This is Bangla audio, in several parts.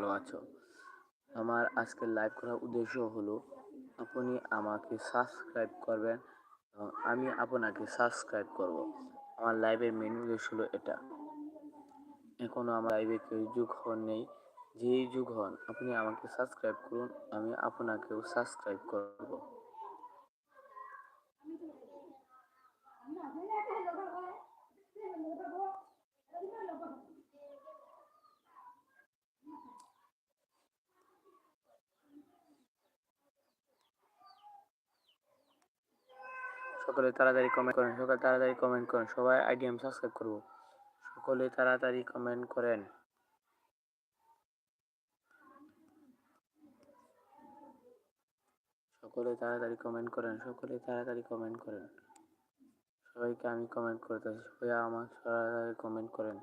ভালো আছো? আমার আজকে লাইভ করার উদ্দেশ্য হলো, আপনি আমাকে সাবস্ক্রাইব করবেন এবং আমি আপনাকে সাবস্ক্রাইব করব। আমার লাইভের মেন উদ্দেশ্য হলো এটা। এখনও আমার লাইভে কেউ যুগ হন নেই। যেই যুগ হন, আপনি আমাকে সাবস্ক্রাইব করুন, আমি আপনাকেও সাবস্ক্রাইব করব। সকলে তাড়াতাড়ি কমেন্ট করেন, সকলে তাড়াতাড়ি কমেন্ট করেন, সবাই আইডি আমি সাবস্ক্রাইব করব। সকলে তাড়াতাড়ি কমেন্ট করেন। সকলে তাড়াতাড়ি কমেন্ট করেন, সকলে তাড়াতাড়ি কমেন্ট করেন। সবাইকে আমি কমেন্ট করতেছি, সবাই আমার তাড়াতাড়ি কমেন্ট করেন।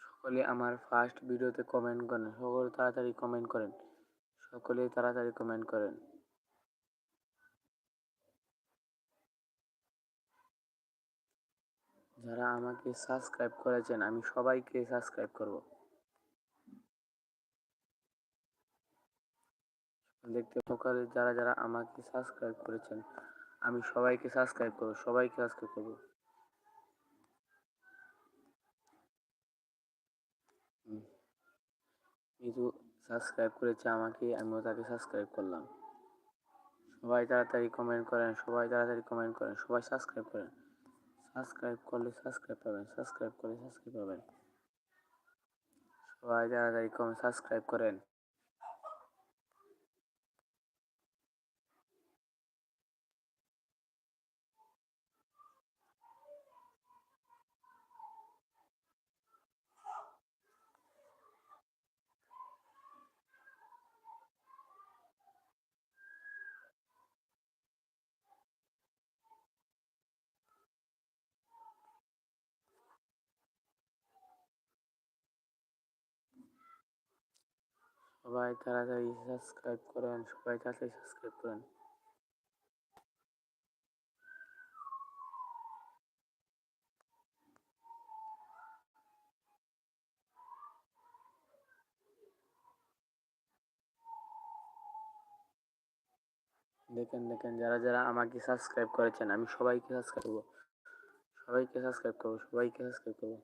সকলে আমার ফার্স্ট ভিডিওতে কমেন্ট করেন, সকলে তাড়াতাড়ি কমেন্ট করেন। সকলে তাড়াতাড়ি কমেন্ট করেন। যারা আমাকে সাবস্ক্রাইব করেছেন, আমি সবাইকে সাবস্ক্রাইব করব। দেখতে সকালে যারা যারা আমাকে সাবস্ক্রাইব করেছেন, আমি সবাইকে সাবস্ক্রাইব করব, সবাইকে সাবস্ক্রাইব করব। মিতু সাবস্ক্রাইব করেছে আমাকে, আমিও তাকে সাবস্ক্রাইব করলাম। সবাই তাড়াতাড়ি কমেন্ট করেন, সবাই তাড়াতাড়ি কমেন্ট করেন, সবাই সাবস্ক্রাইব করেন। সাবস্ক্রাইব করলে সাবস্ক্রাইব পাবেন, সাবস্ক্রাইব করলে সাবস্ক্রাইব পাবেন। সবাই তাড়াতাড়ি কমেন্ট সাবস্ক্রাইব করেন। সবাই তাড়াতাড়ি সাবস্ক্রাইব করেন, সবাই তাড়াতাড়ি সাবস্ক্রাইব করেন। দেখেন দেখেন, যারা যারা আমাকে সাবস্ক্রাইব করেছেন, আমি সবাইকে সাবস্ক্রাইব করব। সবাইকে সাবস্ক্রাইব করব, সবাইকে সাবস্ক্রাইব করব।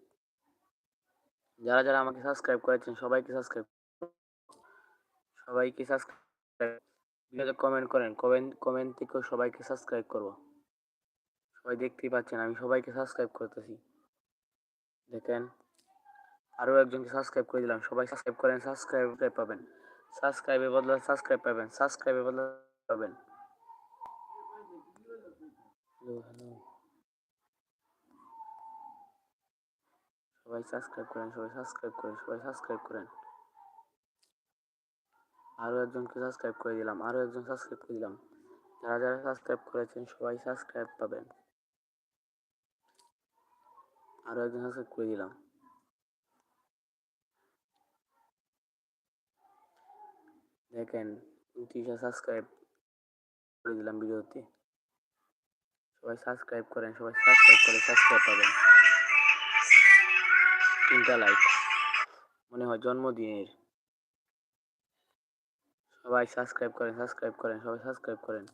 যারা যারা আমাকে সাবস্ক্রাইব করেছেন, সবাইকে সাবস্ক্রাইব সবাইকে সাবস্ক্রাইব কমেন্ট করেন। কমেন্ট কমেন্ট থেকেও সবাইকে সাবস্ক্রাইব করব। সবাই দেখতেই পাচ্ছেন, আমি সবাইকে সাবস্ক্রাইব করতেছি। দেখেন, আরও একজনকে সাবস্ক্রাইব করে দিলাম। সবাই সাবস্ক্রাইব করেন সাবস্ক্রাইব পাবেন। সাবস্ক্রাইবের বদলে সাবস্ক্রাইব পাবেন। সাবস্ক্রাইবের বদলে পাবেন। সবাই সাবস্ক্রাইব করেন, সবাই সাবস্ক্রাইব করেন, সবাই সাবস্ক্রাইব করেন। আরও একজনকে সাবস্ক্রাইব করে দিলাম আরও একজন সাবস্ক্রাইব করে দিলাম। যারা যারা সাবস্ক্রাইব করেছেন, সবাই সাবস্ক্রাইব পাবেন। আরও একজন সাবস্ক্রাইব করে দিলাম। দেখেন উনত্রিশটা সাবস্ক্রাইব করে দিলাম ভিডিওতে। সবাই সাবস্ক্রাইব করেন, সবাই সাবস্ক্রাইব করে সাবস্ক্রাইব পাবেন। তিনটা লাইক মনে হয় জন্মদিনের। সবাই সাবস্ক্রাইব করেন সাবস্ক্রাইব করেন, সবাই সাবস্ক্রাইব করেন।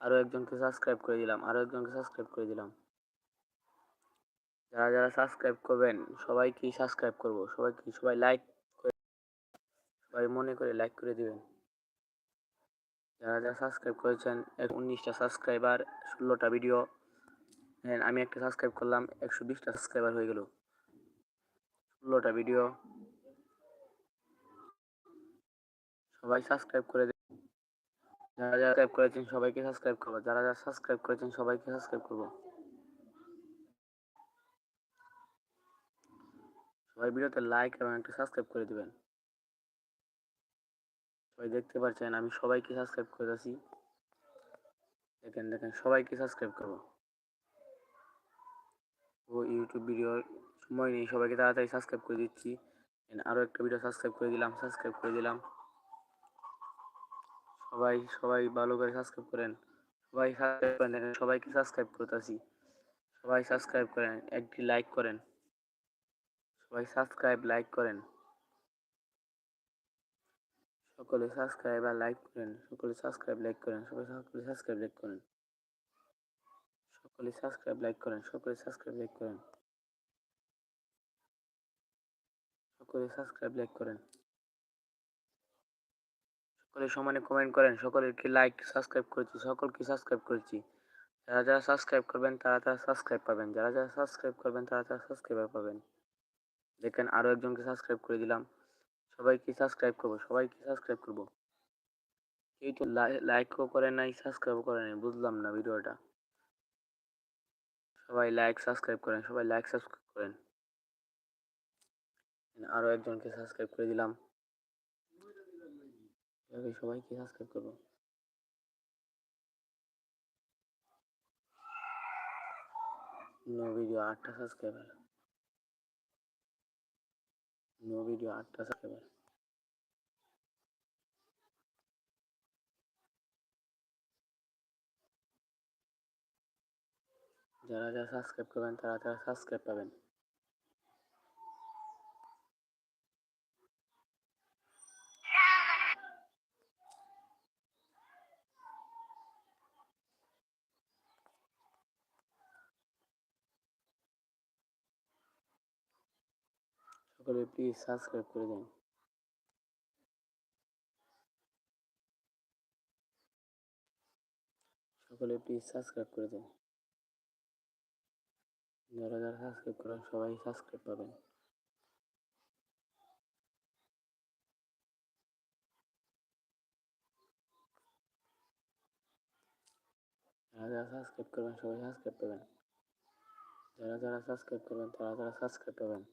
আরও একজনকে সাবস্ক্রাইব করে দিলাম আরও একজনকে সাবস্ক্রাইব করে দিলাম। যারা যারা সাবস্ক্রাইব করবেন, সবাইকেই সাবস্ক্রাইব করব, সবাইকে, সবাই লাইক করে, সবাই মনে করে লাইক করে দিবেন। যারা যারা সাবস্ক্রাইব করেছেন, উনিশটা সাবস্ক্রাইবার ষোলোটা ভিডিও আমি একটা সাবস্ক্রাইব করলাম, একশো বিশটা সাবস্ক্রাইবার হয়ে গেল। ষোলোটা ভিডিও সবাই সাবস্ক্রাইব করে যারা যারা সাবস্ক্রাইব করেছেন সবাইকে সাবস্ক্রাইব করব। যারা যারা সাবস্ক্রাইব করেছেন সবাইকে সাবস্ক্রাইব করব। সবাই ভিডিওতে লাইক এবং একটা সাবস্ক্রাইব করে দিবেন। সবাই দেখতে পাচ্ছেন আমি সবাইকে সাবস্ক্রাইব করে করেছি। দেখেন দেখেন, সবাইকে সাবস্ক্রাইব করব। ও ইউটিউব ভিডিওর সময় নেই, সবাইকে তাড়াতাড়ি সাবস্ক্রাইব করে দিচ্ছি। আরও একটা ভিডিও সাবস্ক্রাইব করে দিলাম সাবস্ক্রাইব করে দিলাম। সবাই সবাই ভালো করে সাবস্ক্রাইব করেন। সবাই সবাইকে সাবস্ক্রাইব করতেছি। সবাই সাবস্ক্রাইব করেন, একটি লাইক করেন। সবাই সাবস্ক্রাইব লাইক করেন। সকলে সাবস্ক্রাইব আর লাইক করেন, সকলে সাবস্ক্রাইব লাইক করেন। সকলে সকলে সাবস্ক্রাইব লাইক করেন। সকলে সাবস্ক্রাইব লাইক করেন, সকলে সাবস্ক্রাইব লাইক করেন। সকলে সাবস্ক্রাইব লাইক করেন। সকলে সমানে কমেন্ট করেন, সকলের কি লাইক সাবস্ক্রাইব করেছি, সকলকে সাবস্ক্রাইব করেছি। যারা যারা সাবস্ক্রাইব করবেন, তারা তারা সাবস্ক্রাইব পাবেন। যারা যারা সাবস্ক্রাইব করবেন, তারা তারা সাবস্ক্রাইবার পাবেন। দেখেন আরও একজনকে সাবস্ক্রাইব করে দিলাম। সবাইকে সাবস্ক্রাইব করব, সবাইকে সাবস্ক্রাইব করব। কেউ তো লাইকও করে নাই সাবস্ক্রাইবও করে নাই, বুঝলাম না ভিডিওটা। সবাই লাইক সাবস্ক্রাইব করেন, সবাই লাইক সাবস্ক্রাইব করেন। আরও একজনকে সাবস্ক্রাইব করে দিলাম। এভাবে সবাইকে সাবস্ক্রাইব করব। নো ভিডিও আটটা সাবস্ক্রাইবার নো ভিডিও আটটা সাবস্ক্রাইবার যারা যারা সাবস্ক্রাইব করবেন, তারা তারা সাবস্ক্রাইব পাবেন। সকলে প্লিজ সাবস্ক্রাইব করে দিন। সকলে প্লিজ সাবস্ক্রাইব করে দিন। যারা যারা সাবস্ক্রাইব করেন, সবাই সাবস্ক্রাইব পাবেন। যারা যারা সাবস্ক্রাইব করবেন সবাই সাবস্ক্রাইব পাবেন। যারা যারা সাবস্ক্রাইব করবেন তারা তারা সাবস্ক্রাইব পাবেন।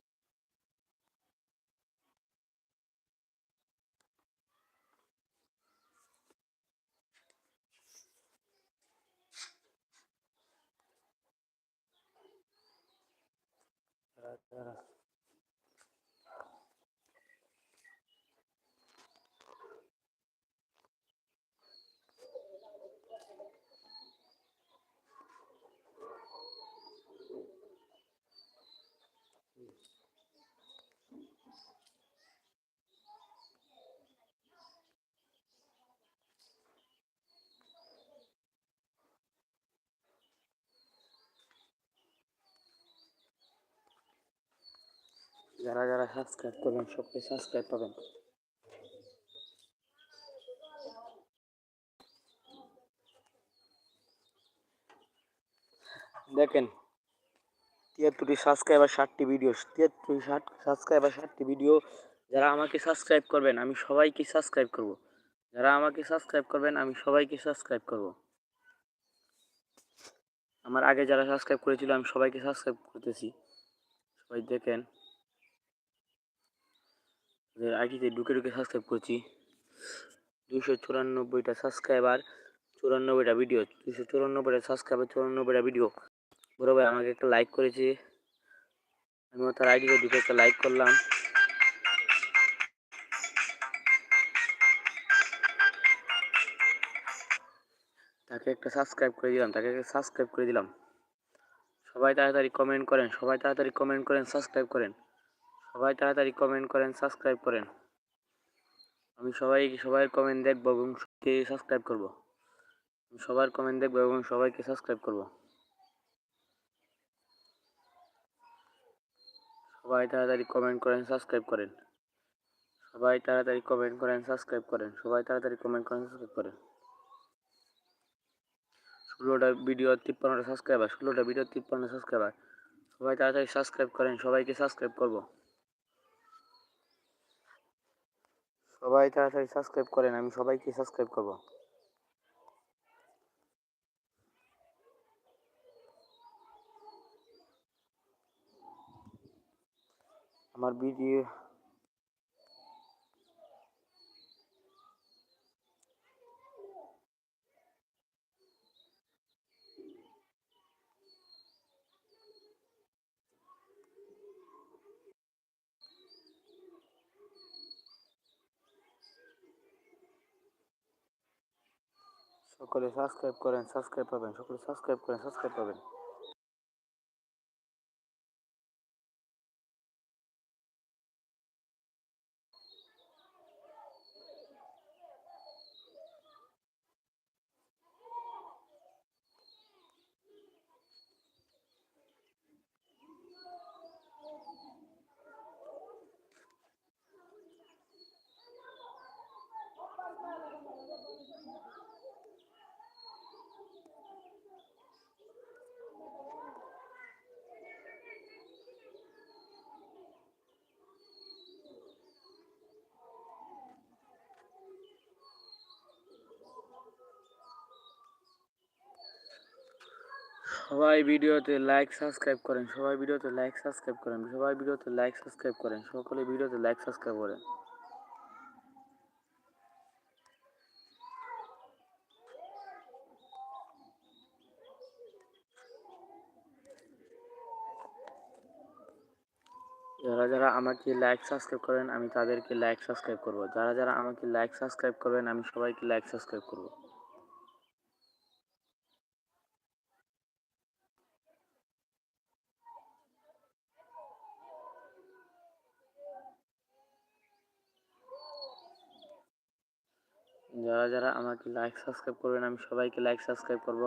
যারা যারা যারা সাবস্ক্রাইব করবেন সকলে সাবস্ক্রাইব পাবেন। দেখেন, তিয়াত্তরটি সাবস্ক্রাইবার ষাটটি ভিডিও তিয়াত্তরটি ষাট সাবস্ক্রাইবার ষাটটি ভিডিও যারা আমাকে সাবস্ক্রাইব করবেন, আমি সবাইকে সাবস্ক্রাইব করব। যারা আমাকে সাবস্ক্রাইব করবেন, আমি সবাইকে সাবস্ক্রাইব করব। আমার আগে যারা সাবস্ক্রাইব করেছিল, আমি সবাইকে সাবস্ক্রাইব করতেছি। সবাই দেখেন। আইডিতে ঢুকে ঢুকে সাবস্ক্রাইব করছি দুশো চুরানব্বইটা সাবস্ক্রাইবার চুরানব্বইটা ভিডিও দুশো চুরানব্বইটা সাবস্ক্রাইবার চুরানব্বইটা ভিডিও বড় ভাই আমাকে একটা লাইক করেছে। আমিও তার আইডিতে ঢুকে একটা লাইক করলাম। তাকে একটা সাবস্ক্রাইব করে দিলাম, তাকে একটা সাবস্ক্রাইব করে দিলাম। সবাই তাড়াতাড়ি কমেন্ট করেন, সবাই তাড়াতাড়ি কমেন্ট করেন সাবস্ক্রাইব করেন। সবাই তাড়াতাড়ি কমেন্ট করেন সাবস্ক্রাইব করেন। আমি সবাই সবাই কমেন্ট দেখব এবং সবাইকে সাবস্ক্রাইব করব। সবার কমেন্ট দেখব এবং সবাইকে সাবস্ক্রাইব করব। সবাই তাড়াতাড়ি কমেন্ট করেন সাবস্ক্রাইব করেন। সবাই তাড়াতাড়ি কমেন্ট করেন সাবস্ক্রাইব করেন। সবাই তাড়াতাড়ি কমেন্ট করেন সাবস্ক্রাইব করেন। ষোলোটা ভিডিও তিপ্পান্নটা সাবস্ক্রাইবার ষোলোটা ভিডিও তিপ্পান্ন সাবস্ক্রাইবার সবাই তাড়াতাড়ি সাবস্ক্রাইব করেন, সবাইকে সাবস্ক্রাইব করব। সবাই তাড়াতাড়ি সাবস্ক্রাইব করেন আমি সবাইকে সাবস্ক্রাইব করব। আমার ভিডিও সকলে সাবস্ক্রাইব করেন সাবস্ক্রাইব পাবেন সকলে সাবস্ক্রাইব করেন সাবস্ক্রাইব পাবেন। সবাই ভিডিওতে লাইক সাবস্ক্রাইব করেন। সবাই ভিডিওতে লাইক সাবস্ক্রাইব করেন। সবাই ভিডিওতে লাইক সাবস্ক্রাইব করেন। সকলে ভিডিওতে লাইক সাবস্ক্রাইব করেন যারা যারা আমাকে লাইক সাবস্ক্রাইব করেন, আমি তাদেরকে লাইক সাবস্ক্রাইব করব। যারা যারা আমাকে লাইক সাবস্ক্রাইব করবেন, আমি সবাইকে লাইক সাবস্ক্রাইব করব। যারা যারা আমাকে লাইক সাবস্ক্রাইব করবেন আমি সবাইকে লাইক সাবস্ক্রাইব করব।